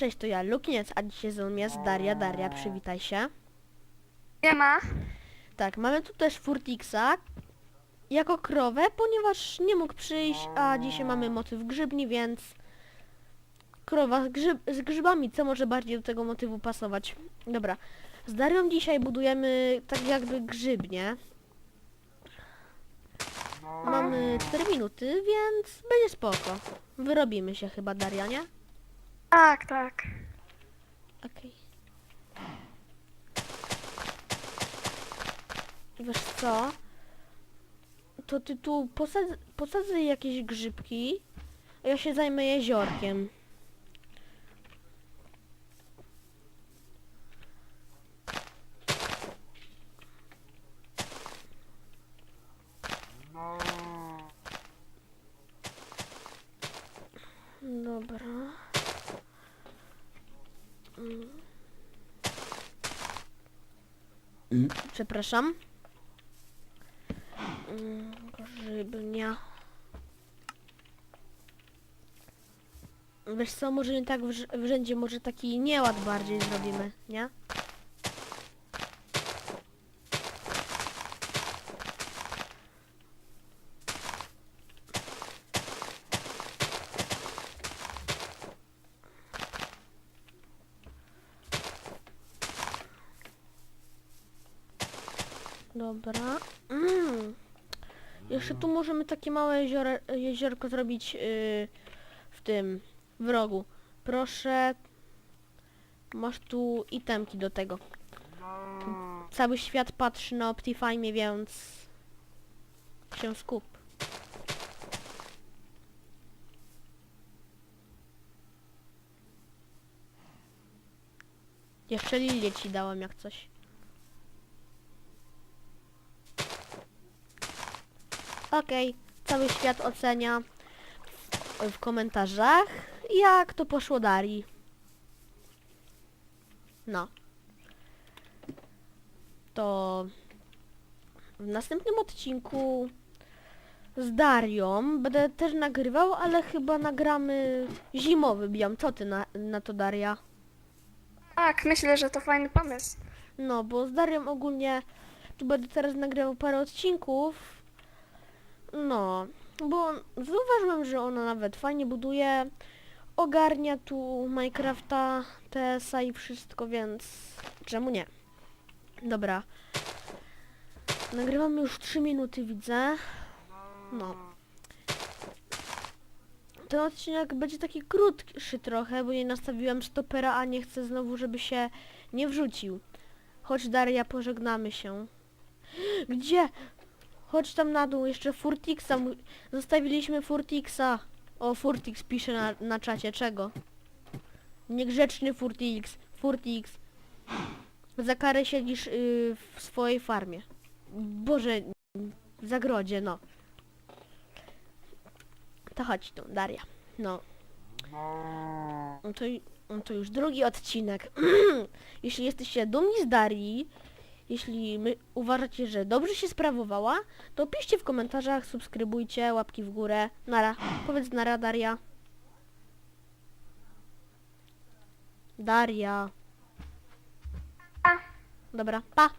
Cześć, to ja Lukiniec, a dzisiaj ze mną jest Daria. Daria, przywitaj się. Nie ma. Tak, mamy tu też Furtixa jako krowę, ponieważ nie mógł przyjść, a dzisiaj mamy motyw grzybni, więc krowa z, grzyb z grzybami, co może bardziej do tego motywu pasować. Dobra, z Darią dzisiaj budujemy tak jakby grzybnie. Mamy 4 minuty, więc będzie spoko. Wyrobimy się chyba, Daria, nie? Tak, tak. Okej. Wiesz co? To ty tu posad posadzę jakieś grzybki, a ja się zajmę jeziorkiem. Dobra. Przepraszam. Grzybnia. Wiesz co, może nie tak w rzędzie, może taki nieład bardziej zrobimy, nie? Dobra. Mm. Jeszcze tu możemy takie małe jeziorko zrobić yy, w tym, w rogu. Proszę, masz tu itemki do tego. Cały świat patrzy na Optifine, więc się skup. Jeszcze lilię ci dałem jak coś. Okej, cały świat ocenia w, komentarzach, jak to poszło Darii. No. To w następnym odcinku z Darią będę też nagrywał, ale chyba nagramy zimowy biom. Co ty na, na to Daria? Tak, myślę, że to fajny pomysł. No, bo z Darią ogólnie tu będę teraz nagrywał parę odcinków. No, bo zauważyłem, że ona nawet fajnie buduje, ogarnia tu Minecrafta, TS-a i wszystko, więc czemu nie? Dobra. Nagrywamy już 3 minuty, widzę. No. Ten odcinek będzie taki krótszy trochę, bo nie nastawiłem stopera, a nie chcę znowu, żeby się nie wrzucił. Chodź Daria, pożegnamy się. Gdzie? Chodź tam na dół, jeszcze Furtixa. Zostawiliśmy Furtixa. O, Furtix pisze na, na czacie. Czego? Niegrzeczny Furtix. Furtix. Za karę siedzisz y, w swojej farmie. Boże, w zagrodzie, no. To chodź tu, Daria. No. No to, no to już drugi odcinek. Jeśli jesteście dumni z Darii, jeśli my uważacie, że dobrze się sprawowała, to piszcie w komentarzach, subskrybujcie, łapki w górę. Nara. Powiedz nara, Daria. Daria. Dobra, pa.